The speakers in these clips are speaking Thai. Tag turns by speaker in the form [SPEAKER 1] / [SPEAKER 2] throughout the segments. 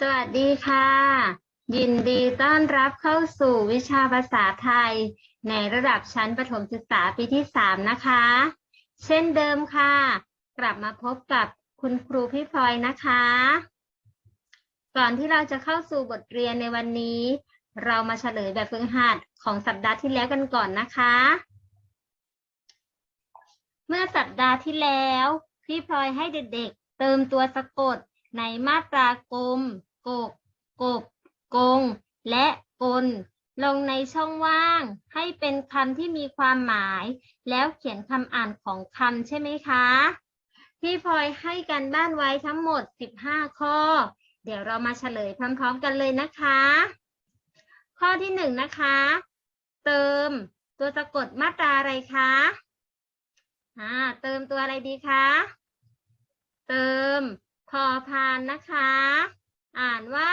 [SPEAKER 1] สวัสดีค่ะ ยินดีต้อนรับเข้าสู่วิชาภาษาไทย ในระดับชั้นประถมศึกษาปีที่ 3 นะคะ เช่นเดิมค่ะ กลับมาพบกับคุณครูพี่พลอยนะคะ ก่อนที่เราจะเข้าสู่บทเรียนในวันนี้ เรามาเฉลยแบบฝึกหัดของสัปดาห์ที่แล้วกันก่อนนะคะ เมื่อสัปดาห์ที่แล้ว พี่พลอยให้เด็กๆ เติมตัวสะกด ในมาตรากลม กก กบ กง และกล ลงในช่องว่าง ให้เป็นคำที่มีความหมาย แล้วเขียนคำอ่านของคำใช่ไหมคะพี่พลอยให้กันบ้านไว้ทั้งหมด 15 ข้อ เดี๋ยวเรามาเฉลยพร้อมๆกันเลยนะคะ ข้อที่หนึ่งนะคะ เติมตัวสะกดมาตราอะไรคะอ่าเติมตัวอะไรดีคะ เติม พอพานนะคะ อ่านว่า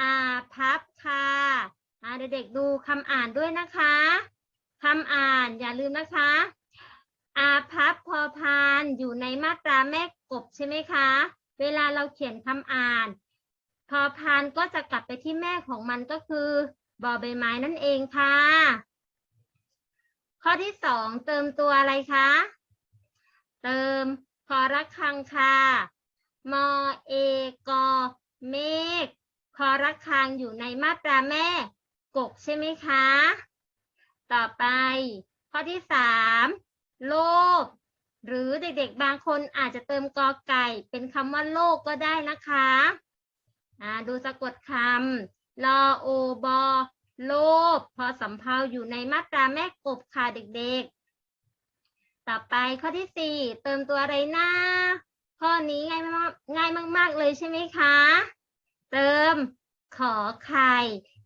[SPEAKER 1] อาพับค่ะอาเด็กๆดูคำอ่านด้วยนะคะคำอ่านอย่าลืมนะคะ อาพับพอพานอยู่ในมาตราแม่กบใช่ไหมคะ เวลาเราเขียนคำอ่าน พอพานก็จะกลับไปที่แม่ของมันก็คือบอใบไม้นั่นเองค่ะ ข้อที่สองเติมตัวอะไรคะ เติมคอระคังค่ะ มอเอกอเมฆคอระคังอยู่ในมาตราแม่ กกใช่ไหมคะ ต่อไป ข้อที่สามโลภหรือเด็กๆบางคนอาจจะเติมกอไก่ เป็นคำว่าโลกก็ได้นะคะอ่าดูสะกดคำลอโอบอโลภพอสำเพาอยู่ในมาตราแม่กบค่ะเด็กๆ ต่อไปข้อที่สี่เติมตัวอะไรนะ ข้อนี้ง่ายมากง่ายมาก ๆ เลยใช่ไหมคะ เติมขอไข่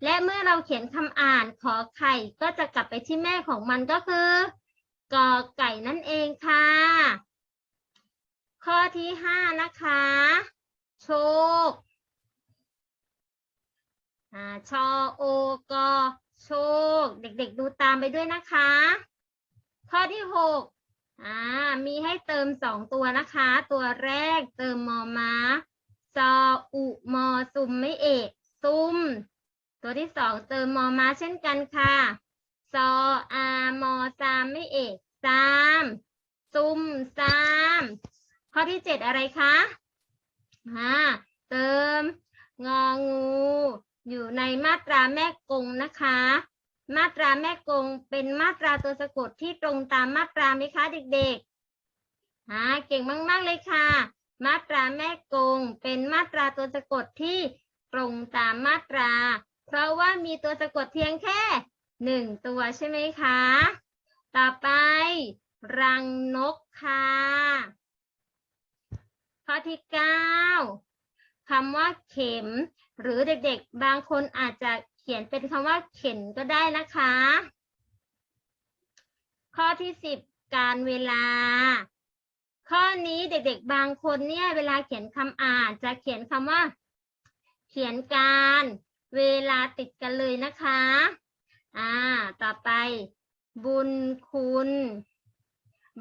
[SPEAKER 1] และเมื่อเราเขียนคำอ่านขอไข่ก็จะกลับไปที่แม่ของมันก็คือกอไก่นั่นเองค่ะ ข้อที่ห้านะคะ โชคอ่าชอโอกอโชค เด็กๆดูตามไปด้วยนะคะ ข้อที่หก อ่ามีให้เติมสองตัวนะคะ ตัวแรกเติมมอม้าซออุมอซุมไม่เอกซุม ตัวที่สองเติมมอม้าเช่นกันค่ะซออามอซามไม่เอกซามซุมซามข้อที่เจ็ดอะไรคะอ่าเติมงองู อยู่ในมาตราแม่กงนะคะ มาตราแม่กงเป็นมาตราตัวสะกดที่ตรงตามมาตราไหมคะเด็กๆอ่าเก่งมากๆเลยค่ะ มาตราแม่กงเป็นมาตราตัวสะกดที่ตรงตามมาตรา เพราะว่ามีตัวสะกดเพียงแค่หนึ่งตัวใช่ไหมคะ ต่อไป รังนกค่ะข้อที่เก้าคำว่าเข็ม หรือเด็กๆ บางคนอาจจะ ขียนเป็นคำว่าเข็นก็ได้นะคะ ข้อที่สิบการเวลา ข้อนี้เด็กๆบางคนเนี่ยเวลาเขียนคำอ่านจะเขียนคำว่า เขียนการเวลาติดกันเลยนะคะ อ่า ต่อไป บุญคุณ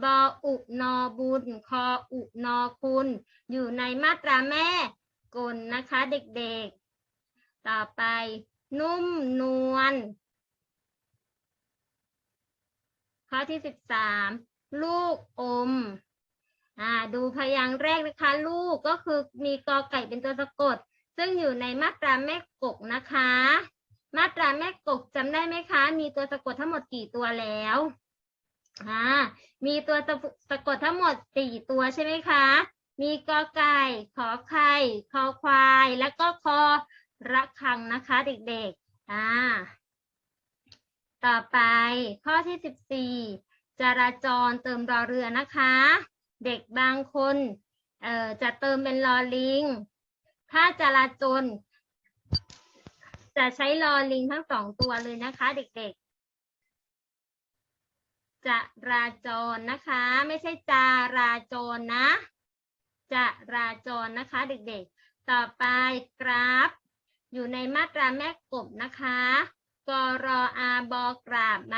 [SPEAKER 1] บออุนอบุญคออุนอคุณ อยู่ในมาตราแม่กลนะคะ เด็กๆ ต่อไป นุ่มนวลข้อที่สิบสามลูกอม อ่า ดูพยางค์แรกนะคะ ลูกก็คือมีกอไก่เป็นตัวสะกด ซึ่งอยู่ในมาตราแม่กกนะคะ มาตราแม่กกจำได้ไหมคะ มีตัวสะกดทั้งหมดกี่ตัวแล้วอ่ามีตัวสะกดทั้งหมดสี่ตัวใช่ไหมคะ มีกอไก่ ขอไข่ คอควาย แล้วก็คอ ระคังนะคะเด็กๆ อ่า ต่อไปข้อที่สิบสี่จราจรเติมรอเรือนะคะ เด็กบางคนเอ่อจะเติมเป็นลอลิง ถ้าจราจรจะใช้ลอลิงทั้งสองตัวเลยนะคะเด็กๆ จราจรนะคะ ไม่ใช่จาราจรนะจราจรนะคะ เด็กๆ ต่อไปกราฟ อยู่ในมาตราแม่กบนะคะกรออาบอกราบไหม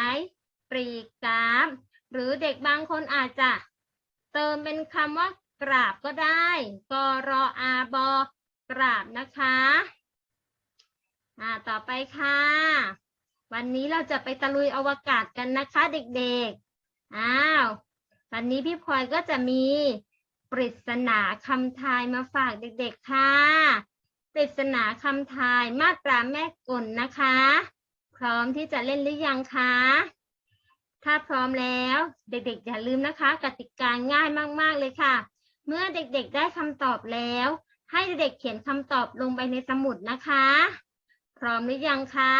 [SPEAKER 1] ปรีกราฟหรือเด็กบางคนอาจจะ เติมเป็นคำว่ากราบก็ได้กรออาบอกราบนะคะอ่าต่อไปค่ะ วันนี้เราจะไปตะลุยอวกาศกันนะคะเด็กๆอ้าววันนี้พี่พลอยก็จะมีปริศนาคำทายมาฝากเด็กๆค่ะ ปริศนาคำทายมาตราแม่กลนะคะ พร้อมที่จะเล่นหรือยังคะถ้าพร้อมแล้วเด็กๆ อย่าลืมนะคะ กติกาง่ายมากๆเลยค่ะ เมื่อเด็กๆได้คำตอบแล้ว ให้เด็กๆเขียนคำตอบลงไปในสมุดนะคะ พร้อมหรือยังคะ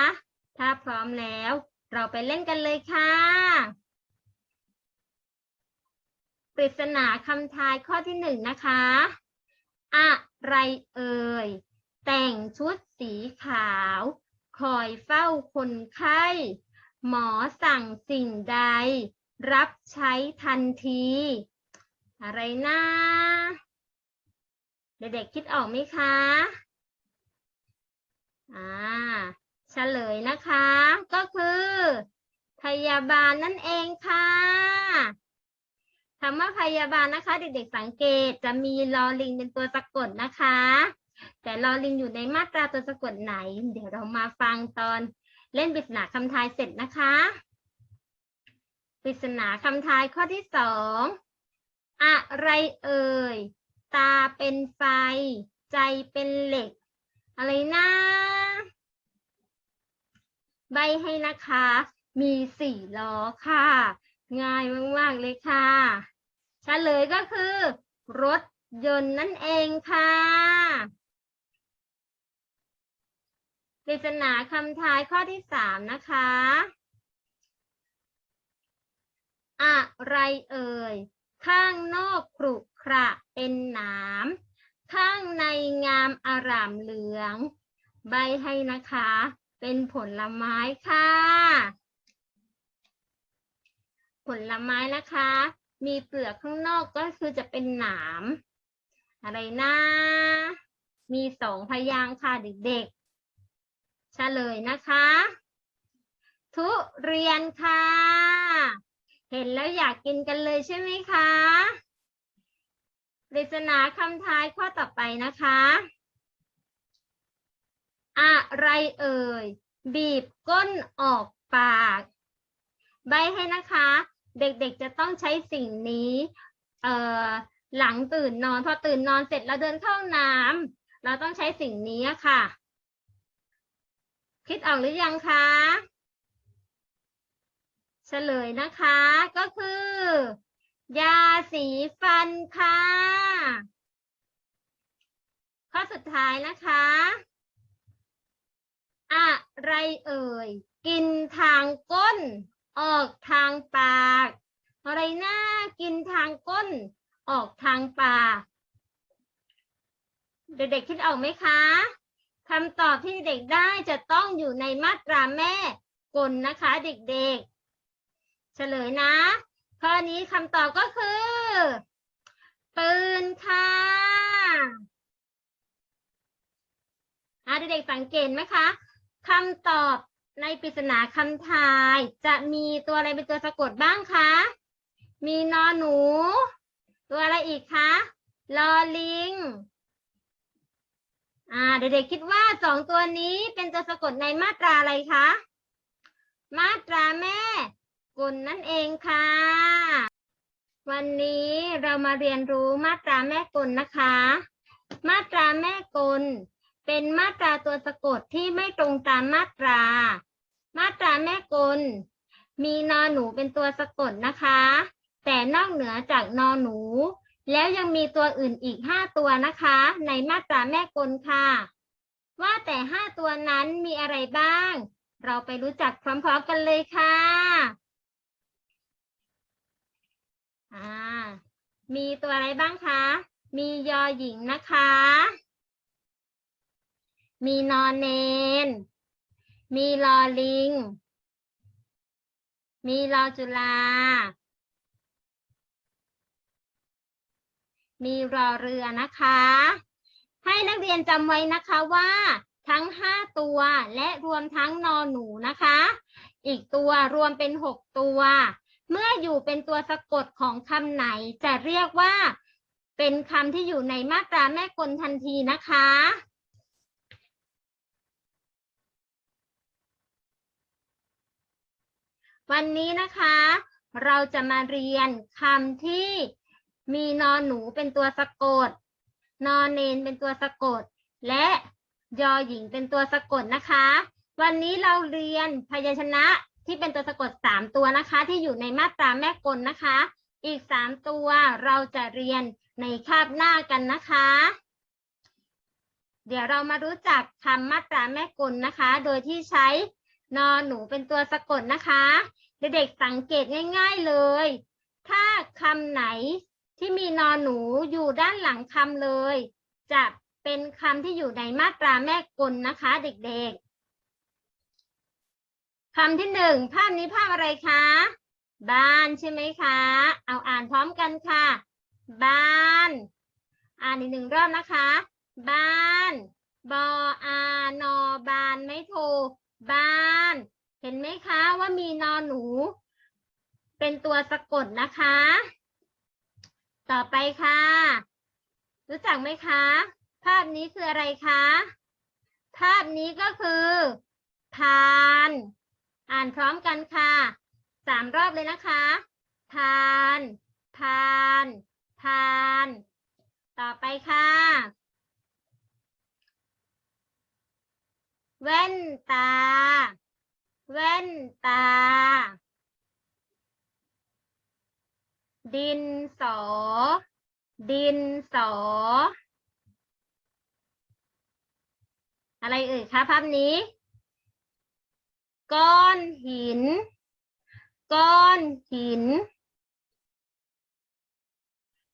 [SPEAKER 1] ถ้าพร้อมแล้ว เราไปเล่นกันเลยค่ะปริศนาคำทายข้อที่หนึ่งนะคะ อะไรเอ่ย แต่งชุดสีขาว คอยเฝ้าคนไข้ หมอสั่งสิ่งใด รับใช้ทันที อะไรนะเด็กๆคิดออกไหมคะ อ่า เฉลยนะคะ ก็คือ พยาบาลนั่นเองค่ะคำว่าพยาบาลนะคะ เด็กๆสังเกตจะมีลอลิงเป็นตัวสะกดนะคะ แต่ลอลิงอยู่ในมาตราตัวสะกดไหน เดี๋ยวเรามาฟังตอนเล่นปริศนาคำทายเสร็จนะคะ ปริศนาคำทายข้อที่สองอะไรเอ่ย ตาเป็นไฟ ใจเป็นเหล็ก อะไรนะใบให้นะคะ มีสี่ล้อค่ะ ง่ายมาก ๆ เลยค่ะเฉลยก็คือ รถยนต์นั่นเองค่ะ ปริศนาคำทายข้อที่สามนะคะ อะไรเอ่ย ข้างนอกครุขระเป็นหนาม ข้างในงามอารามเหลือง ใบให้นะคะ เป็นผลไม้ค่ะ ผลไม้นะคะ มีเปลือกข้างนอกก็คือจะเป็นหนาม อะไรนะ มีสองพยางค์ค่ะเด็กๆ เฉลยนะคะ ทุเรียนค่ะ เห็นแล้วอยากกินกันเลยใช่ไหมคะปริศนาคำทายข้อต่อไปนะคะ อะไรเอ่ย บีบก้นออกปาก ใบให้นะคะ เด็กๆจะต้องใช้สิ่งนี้เอ่อหลังตื่นนอน พอตื่นนอนเสร็จแล้วเดินเข้าน้ำเราต้องใช้สิ่งนี้ค่ะ คิดออกหรือยังคะเฉลยนะคะก็คือ ยาสีฟันค่ะ ข้อสุดท้ายนะคะ อะไรเอ่ย กินทางก้น ออกทางปาก อะไรหนะกินทางก้น ออกทางปาก เด็กๆคิดออกไหมคะ คำตอบที่เด็กได้จะต้องอยู่ในมาตราแม่กลนะคะเด็กๆ เฉลยนะ ข้อนี้คำตอบก็คือ ปืนค่ะอะเด็กๆสังเกตไหมคะคำตอบในปริศนาคำทายจะมีตัวอะไรเป็นตัวสะกดบ้างคะ มีนอหนู ตัวอะไรอีกคะ ลอลิง อ่าเด็กๆคิดว่าสองตัวนี้เป็นตัวสะกดในมาตราอะไรคะ มาตราแม่กลนั่นเองค่ะ วันนี้เรามาเรียนรู้มาตราแม่กลนะคะ มาตราแม่กล เป็นมาตราตัวสะกดที่ไม่ตรงตามมาตรา มาตราแม่กล มีนอหนูเป็นตัวสะกดนะคะ แต่นอกเหนือจากนอหนู แล้วยังมีตัวอื่นอีกห้าตัวนะคะ ในมาตราแม่กลค่ะ ว่าแต่ห้าตัวนั้นมีอะไรบ้าง เราไปรู้จักพร้อมๆกันเลยค่ะอ่ามีตัวอะไรบ้างคะ มียอหญิงนะคะ มีนอนเนน มีลอลิง มีลอจุลา มีรอเรือนะคะ ให้นักเรียนจำไว้นะคะว่าทั้งห้าตัวและรวมทั้งนอหนูนะคะ อีกตัวรวมเป็นหกตัว เมื่ออยู่เป็นตัวสะกดของคำไหนจะเรียกว่า เป็นคำที่อยู่ในมาตราแม่กลทันทีนะคะ วันนี้นะคะ เราจะมาเรียนคำที่ มีนอนหนูเป็นตัวสะกด นอนเนนเป็นตัวสะกด และยอหญิงเป็นตัวสะกดนะคะ วันนี้เราเรียนพยัญชนะที่เป็นตัวสะกดสามตัวนะคะ ที่อยู่ในมาตราแม่กลนะคะ อีกสามตัวเราจะเรียนในคาบหน้ากันนะคะ เดี๋ยวเรามารู้จักคำมาตราแม่กลนะคะ โดยที่ใช้นอนหนูเป็นตัวสะกดนะคะ เด็กๆสังเกตง่าย ๆเลย ถ้าคำไหน ที่มีนอนหนูอยู่ด้านหลังคำเลย จะเป็นคำที่อยู่ในมาตราแม่กลนะคะ เด็กๆคำที่หนึ่งภาพนี้ภาพอะไรคะ บ้านใช่ไหมคะ เอาอ่านพร้อมกันค่ะ บ้าน อ่านอีกหนึ่งรอบนะคะ บ้านบออานอบานไม่โทรบ้าน เห็นไหมคะว่ามีนอนหนู เป็นตัวสะกดนะคะ ต่อไปค่ะ รู้จักไหมคะ ภาพนี้คืออะไรคะ ภาพนี้ก็คือพาน อ่านพร้อมกันค่ะสามรอบเลยนะคะพานพานพาน ต่อไปค่ะ แว่นตา แว่นตา ดินสอ ดินสอ อะไรเอ่ยคะภาพนี้ ก้อนหิน ก้อนหิน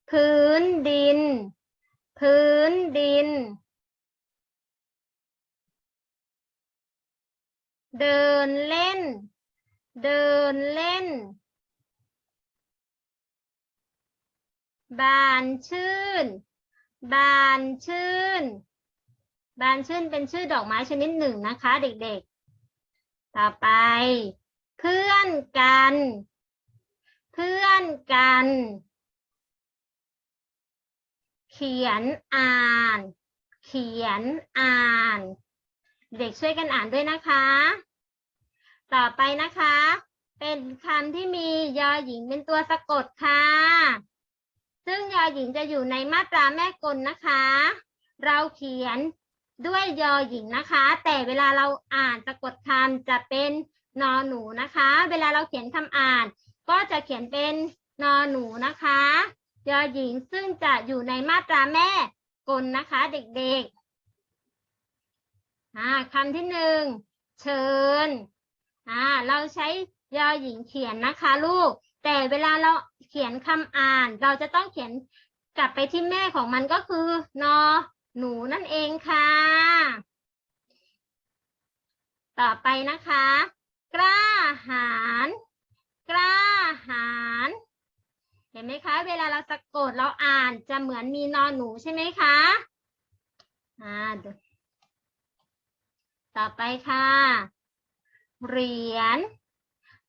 [SPEAKER 1] พื้นดิน พื้นดิน เดินเล่น เดินเล่น บานชื่น บานชื่น บานชื่นเป็นชื่อดอกไม้ชนิดหนึ่งนะคะ เด็กๆ ต่อไป เพื่อนกัน เพื่อนกัน เขียนอ่าน เขียนอ่าน เด็กช่วยกันอ่านด้วยนะคะ ต่อไปนะคะ เป็นคำที่มียอหญิงเป็นตัวสะกดค่ะ ซึ่งยอหญิงจะอยู่ในมาตราแม่กลนะคะ เราเขียนด้วยยอหญิงนะคะ แต่เวลาเราอ่านสะกดคำจะเป็นนอหนูนะคะ เวลาเราเขียนคำอ่าน ก็จะเขียนเป็นนอหนูนะคะ ยอหญิงซึ่งจะอยู่ในมาตราแม่กลนะคะเด็กๆคำที่หนึ่งเชิญเราใช้ยอหญิงเขียนนะคะลูก แต่เวลาเรา ขียนคำอ่าน เราจะต้องเขียนกลับไปที่แม่ของมันก็คือนอหนูนั่นเองค่ะ ต่อไปนะคะ กล้าหาญกล้าหาญเห็นไหมคะ เวลาเราสะกดเราอ่านจะเหมือนมีนอนหนูใช่ไหมคะอ่าต่อไปค่ะ เหรียญ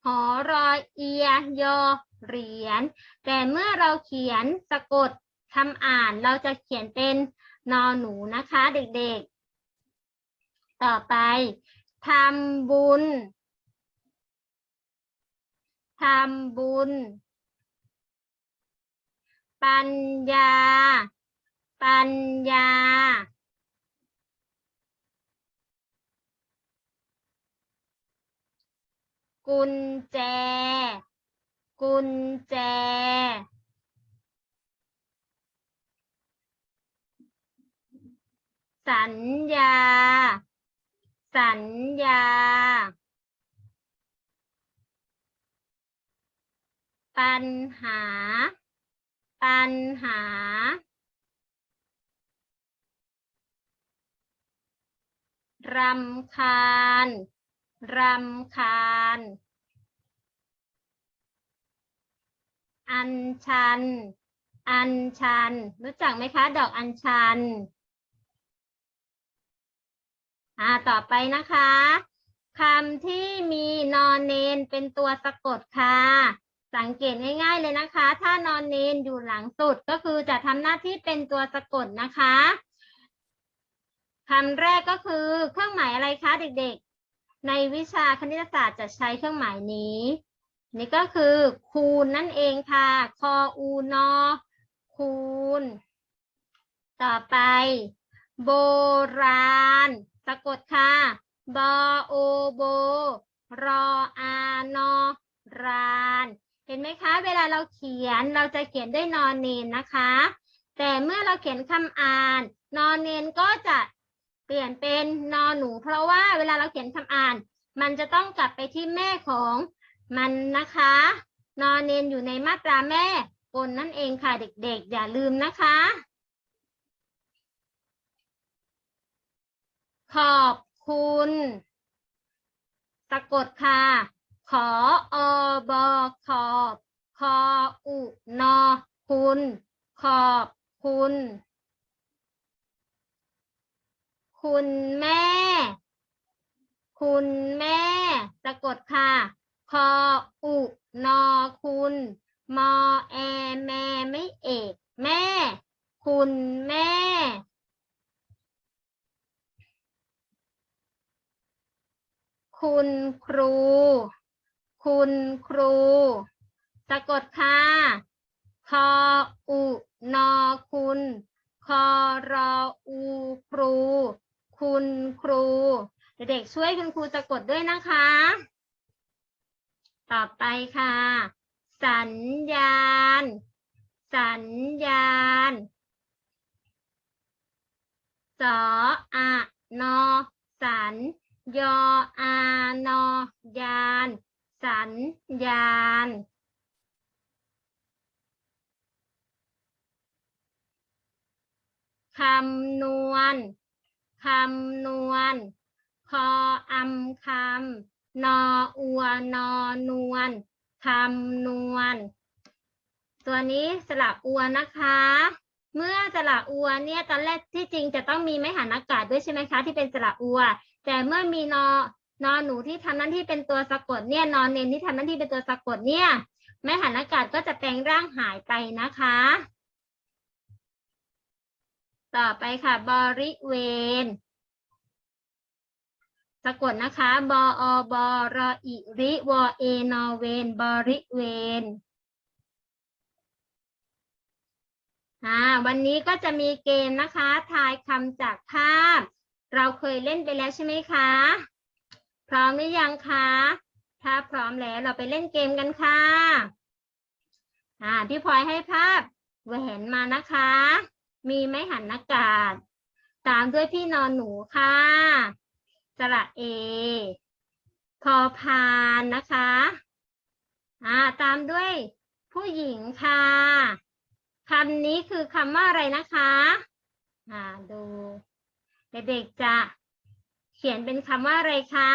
[SPEAKER 1] หอรอยเอียยอ เหรียญ แต่เมื่อเราเขียนสะกดคำอ่านเราจะเขียนเป็นนอหนูนะคะเด็กๆ ต่อไปทำบุญทำบุญ ปัญญา ปัญญา กุญแจ กุญแจ สัญญา สัญญา ปัญหา ปัญหา รำคาญ รำคาญ อัญชัน อัญชัน รู้จักไหมคะ ดอกอัญชัน อ่า ต่อไปนะคะคำที่มีนอนเนนเป็นตัวสะกดค่ะ สังเกตง่ายๆเลยนะคะ ถ้านอนเนนอยู่หลังสุดก็คือจะทำหน้าที่เป็นตัวสะกดนะคะคำแรกก็คือเครื่องหมายอะไรคะเด็กๆ ในวิชาคณิตศาสตร์จะใช้เครื่องหมายนี้ นี่ก็คือคูณนั่นเองค่ะ คออูนอคูณ ต่อไป โบราณ สะกดค่ะบอโอโบ รออานอรานเห็นไหมคะ เวลาเราเขียนเราจะเขียนด้วยนอนเนนนะคะ แต่เมื่อเราเขียนคำอ่าน นอนเนนก็จะเปลี่ยนเป็นนอนหนู เพราะว่าเวลาเราเขียนคำอ่าน มันจะต้องกลับไปที่แม่ของ มันนะคะ นอนเนนอยู่ในมาตราแม่กลนั่นเองค่ะเด็กๆ อย่าลืมนะคะ ขอบคุณสะกดค่ะ ขออบอขอบคออุนอคุณ ขอบคุณ คุณแม่ คุณแม่ สะกดค่ะ คออุนอคุณ มอแอแม่ไม่เอก แม่ คุณแม่คุณครู คุณครู สะกดค่ะคออุนอคุณ คอรออูครู คุณครู เด็กๆช่วยคุณครูสะกดด้วยนะคะ ต่อไปค่ะ สัญญาณ สัญญาณสออะนอ สัญยออานอยาน สัญญาณ คำนวณ คำนวณ คออำคำ นออัวนอนวลคำนวณ ตัวนี้สระอัวนะคะ เมื่อสระอัวเนี่ยตอนแรกที่จริงจะต้องมีไม้หันอากาศด้วยใช่ไหมคะ ที่เป็นสระอัว แต่เมื่อมีนอนอหนูที่ทำหน้าที่เป็นตัวสะกดเนี่ยนอนเนนที่ทำหน้าที่เป็นตัวสะกดเนี่ยไม้หันอากาศก็จะแปลงร่างหายไปนะคะ ต่อไปค่ะบริเวณ สะกดนะคะ บออบอรออิริวอเอนอเวนบริเวณอ่าวันนี้ก็จะมีเกมนะคะ ทายคำจากภาพ เราเคยเล่นไปแล้วใช่ไหมคะ พร้อมหรือยังคะ ถ้าพร้อมแล้วเราไปเล่นเกมกันค่ะอ่าพี่พลอยให้ภาพแหวนมานะคะ มีไม้หันอากาศ ตามด้วยพี่นอนหนูค่ะ สระเอ พอพานนะคะอ่าตามด้วยผู้หญิงค่ะคำนี้คือคำว่าอะไรนะคะอ่าดูเด็กๆจะเขียนเป็นคำว่าอะไรคะ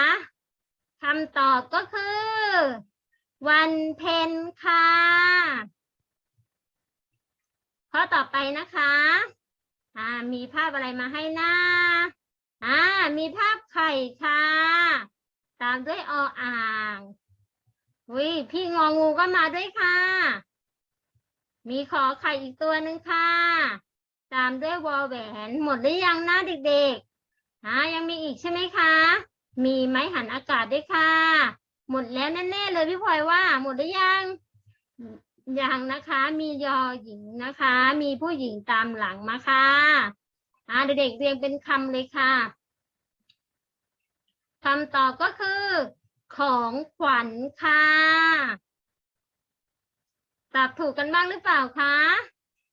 [SPEAKER 1] คำตอบก็คือ วันเพ็ญค่ะข้อต่อไปนะคะอ่ามีภาพอะไรมาให้หน้า อ่า มีภาพไข่ค่ะ ตามด้วยออ่างวิพี่งองูก็มาด้วยค่ะ มีขอไข่อีกตัวหนึ่งค่ะ ตามด้วยวอแหวน หมดหรือยังนะเด็กๆอ่ายังมีอีกใช่ไหมคะ มีไม้หันอากาศด้วยค่ะ หมดแล้วแน่ๆเลยพี่พลอยว่า หมดหรือยังยังนะคะ มียอหญิงนะคะ มีผู้หญิงตามหลังมาค่ะ อ่าเด็กๆเรียงเป็นคำเลยค่ะคำตอบก็คือ ของขวัญค่ะตอบถูกกันบ้างหรือเปล่าคะ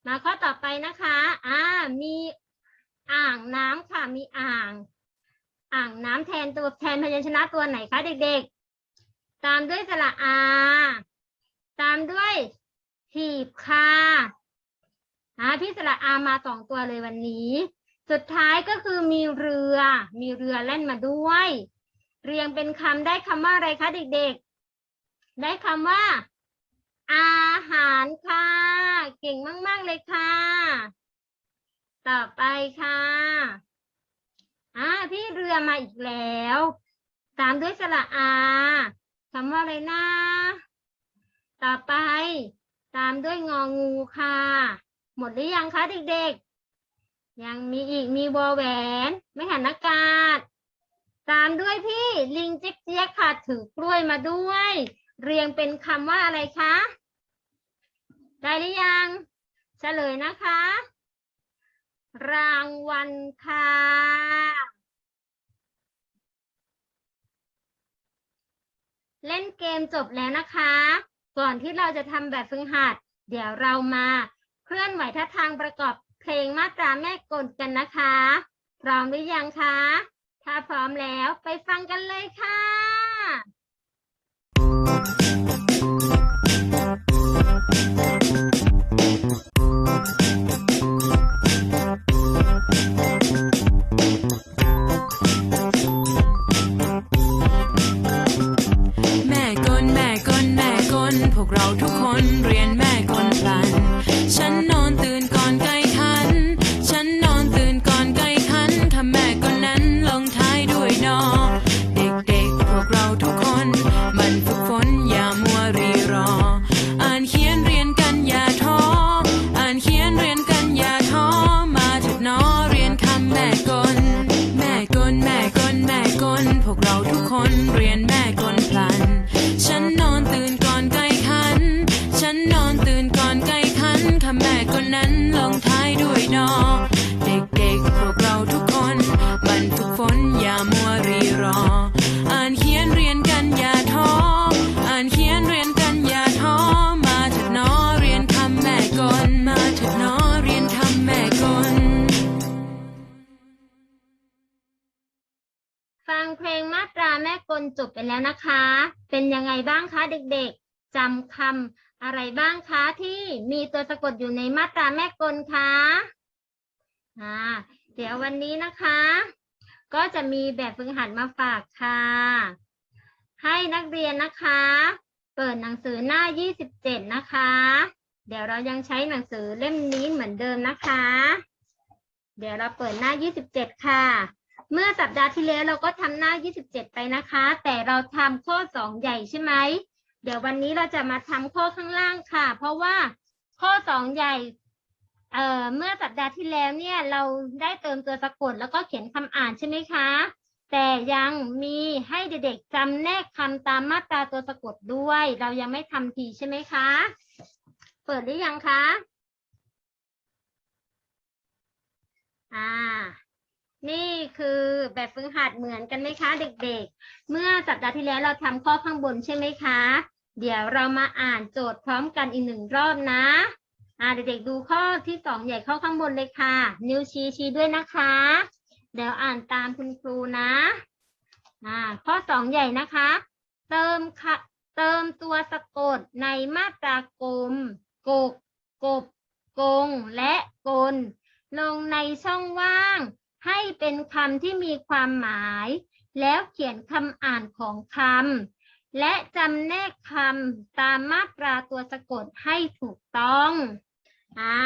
[SPEAKER 1] มาข้อต่อไปนะคะ อ่า มีอ่างน้ำค่ะ มีอ่าง อ่างน้ำแทนตัวแทนพยัญชนะตัวไหนคะเด็กๆ ตามด้วยสระอา ตามด้วยหีบค่ะอ่าพี่สระอามาสองตัวเลยวันนี้ สุดท้ายก็คือมีเรือ มีเรือแล่นมาด้วย เรียงเป็นคำได้คำว่าอะไรคะเด็กๆ ได้คำว่า อาหารค่ะ เก่งมาก ๆ เลยค่ะ ต่อไปค่ะอ่าพี่เรือมาอีกแล้ว ตามด้วยสระอาคำว่าอะไรนะต่อไป ตามด้วยงองูค่ะ หมดหรือยังคะเด็กๆ ยังมีอีกมีวอแหวน ไม่หันอากาศ ตามด้วยพี่ลิงเจ๊กเจี๊ยกค่ะถือกล้วยมาด้วย เรียงเป็นคำว่าอะไรคะ ได้หรือยังเฉลยนะคะ รางวัลค่ะเล่นเกมจบแล้วนะคะ ก่อนที่เราจะทำแบบฝึกหัด เดี๋ยวเรามาเคลื่อนไหวท่าทางประกอบ เพลงมาตราแม่กลกันนะคะ พร้อมหรือยังคะ ถ้าพร้อมแล้วไปฟังกันเลยค่ะ
[SPEAKER 2] แม่กลแม่กลแม่กลพวกเราทุกคนเรียน
[SPEAKER 1] ลงมาตราแม่กลจบไปแล้วนะคะ เป็นยังไงบ้างคะเด็กๆจำคำอะไรบ้างคะที่มีตัวสะกดอยู่ในมาตราแม่กลคะอ่าเดี๋ยววันนี้นะคะ ก็จะมีแบบฝึกหัดมาฝากค่ะ ให้นักเรียนนะคะ เปิดหนังสือหน้า 27 นะคะ เดี๋ยวเรายังใช้หนังสือเล่มนี้เหมือนเดิมนะคะ เดี๋ยวเราเปิดหน้า 27 ค่ะ เมื่อสัปดาห์ที่แล้วเราก็ทำหน้า 27 ไปนะคะ แต่เราทำข้อ 2 ใหญ่ใช่ไหม เดี๋ยววันนี้เราจะมาทำข้อข้างล่างค่ะ เพราะว่าข้อ 2 ใหญ่เอ่อเมื่อสัปดาห์ที่แล้วเนี่ยเราได้เติมตัวสะกดแล้วก็เขียนคำอ่านใช่ไหมคะ แต่ยังมีให้เด็กๆจำแนกคำตามมาตราตัวสะกดด้วย เรายังไม่ทำทีใช่ไหมคะ เปิดหรือยังคะ อ่า นี่คือแบบฝึกหัดเหมือนกันไหมคะเด็กๆ เมื่อสัปดาห์ที่แล้วเราทำข้อข้างบนใช่ไหมคะ เดี๋ยวเรามาอ่านโจทย์พร้อมกันอีกหนึ่งรอบนะอ่าเด็กๆดูข้อที่สองใหญ่ข้อข้างบนเลยค่ะ นิ้วชี้ชี้ด้วยนะคะ เดี๋ยวอ่านตามคุณครูนะอ่าข้อสองใหญ่นะคะ เติมค่ะเติมตัวสะกดในมาตรากลมกกกบกง และกล ลงในช่องว่าง ให้เป็นคำที่มีความหมาย แล้วเขียนคำอ่านของคำและจำแนกคำตามมาตราตัวสะกดให้ถูกต้องอ่า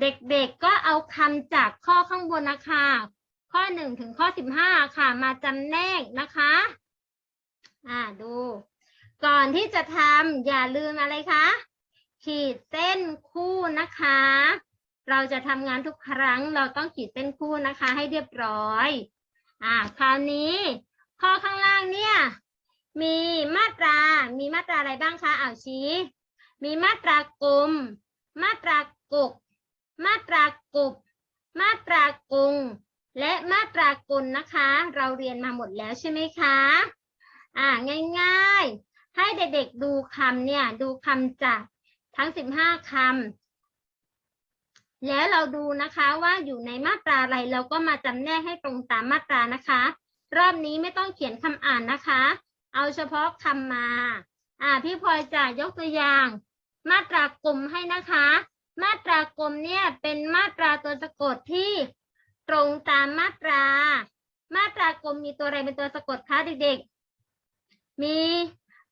[SPEAKER 1] เด็กๆก็เอาคำจากข้อข้างบนนะคะ ข้อหนึ่งถึงข้อสิบห้าค่ะ มาจำแนกนะคะ อ่าดู ก่อนที่จะทำอย่าลืมอะไรคะ ขีดเส้นคู่นะคะ เราจะทำงานทุกครั้งเราต้องขีดเส้นคู่นะคะ ให้เรียบร้อยอ่าคราวนี้ ข้อข้างล่างเนี่ย มีมาตรา มีมาตราอะไรบ้างคะอ่าวชี้ มีมาตรากลมมาตรากก มาตรากบ มาตรากง และมาตรากลนะคะ เราเรียนมาหมดแล้วใช่ไหมคะอ่าง่ายๆ ให้เด็กๆดูคำเนี่ย ดูคำจากทั้งสิบห้าคำ แล้วเราดูนะคะว่าอยู่ในมาตราอะไรเราก็มาจำแนกให้ตรงตามมาตรานะคะ รอบนี้ไม่ต้องเขียนคำอ่านนะคะ เอาเฉพาะคำมา อ่า พี่พลอยจะยกตัวอย่าง มาตรากลมให้นะคะ มาตรากลมเนี่ยเป็นมาตราตัวสะกดที่ตรงตามมาตรา มาตรากลมมีตัวอะไรเป็นตัวสะกดคะเด็กๆ มี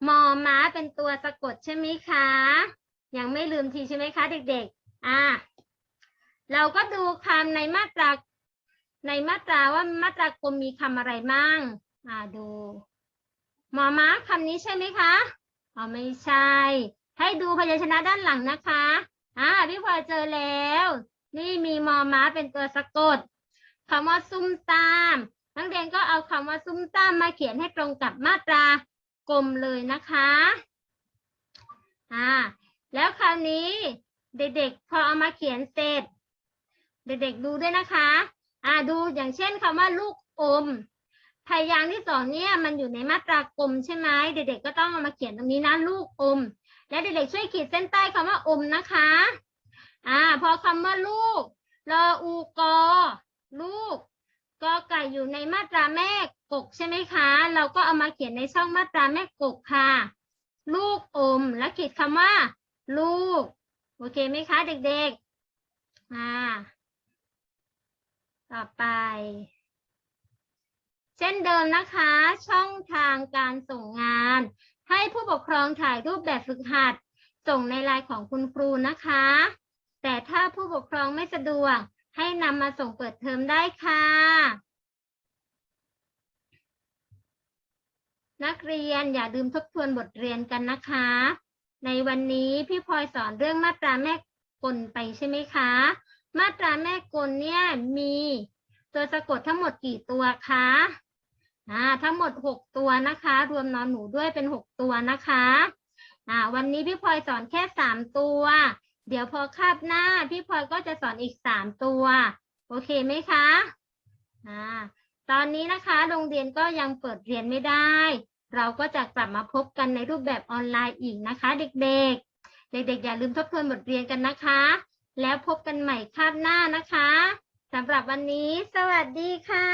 [SPEAKER 1] มอม้าเป็นตัวสะกดใช่ไหมคะ ยังไม่ลืมทีใช่ไหมคะเด็กๆ อ่า เราก็ดูคำในมาตราในมาตราว่ามาตรากลมมีคำอะไรบ้างอ่าดูหมอม้าคำนี้ใช่ไหมคะอ๋อไม่ใช่ ให้ดูพยัญชนะด้านหลังนะคะอ่าพี่พลอยเจอแล้ว นี่มีมอม้าเป็นตัวสะกดคำว่าซุ่มตามนักเรียนก็เอาคำว่าซุ่มตามมาเขียนให้ตรงกับมาตรากลมเลยนะคะอ่าแล้วคราวนี้เด็กๆพอเอามาเขียนเสร็จ เด็กๆดูด้วยนะคะ อ่าดูอย่างเช่นคำว่าลูกอมพยางค์ที่สองเนี่ยมันอยู่ในมาตรากลมใช่ไหมเด็กๆก็ต้องเอามาเขียนตรงนี้นะลูกอม และเด็กๆช่วยขีดเส้นใต้คำว่าอมนะคะ อ่า พอคำว่าลูกรออูกอลูกกอไก่อยู่ในมาตราแม่กกใช่ไหมคะ เราก็เอามาเขียนในช่องมาตราแม่กกค่ะ ลูกอม แล้วขีดคำว่า ลูก โอเคไหมคะ เด็กๆ อ่า ต่อไป เช่นเดิมนะคะ ช่องทางการส่งงาน ให้ผู้ปกครองถ่ายรูปแบบฝึกหัด ส่งในไลน์ของคุณครูนะคะ แต่ถ้าผู้ปกครองไม่สะดวก ให้นำมาส่งเปิดเทอมได้ค่ะ นักเรียนอย่าลืมทบทวนบทเรียนกันนะคะ ในวันนี้พี่พลอยสอนเรื่องมาตราแม่กลไปใช่ไหมคะ มาตราแม่กลเนี่ยมีตัวสะกดทั้งหมดกี่ตัวคะอ่าทั้งหมดหกตัวนะคะ รวมนอนหนูด้วยเป็นหกตัวนะคะอ่าวันนี้พี่พลอยสอนแค่สามตัว เดี๋ยวพอคาบหน้าพี่พลอยก็จะสอนอีกสามตัว โอเคไหมคะอ่าตอนนี้นะคะโรงเรียนก็ยังเปิดเรียนไม่ได้ เราก็จะกลับมาพบกันในรูปแบบออนไลน์อีกนะคะ เด็กๆ เด็กๆ อย่าลืมทบทวนบทเรียนกันนะคะ แล้วพบกันใหม่คาบหน้านะคะสำหรับวันนี้ สวัสดีค่ะ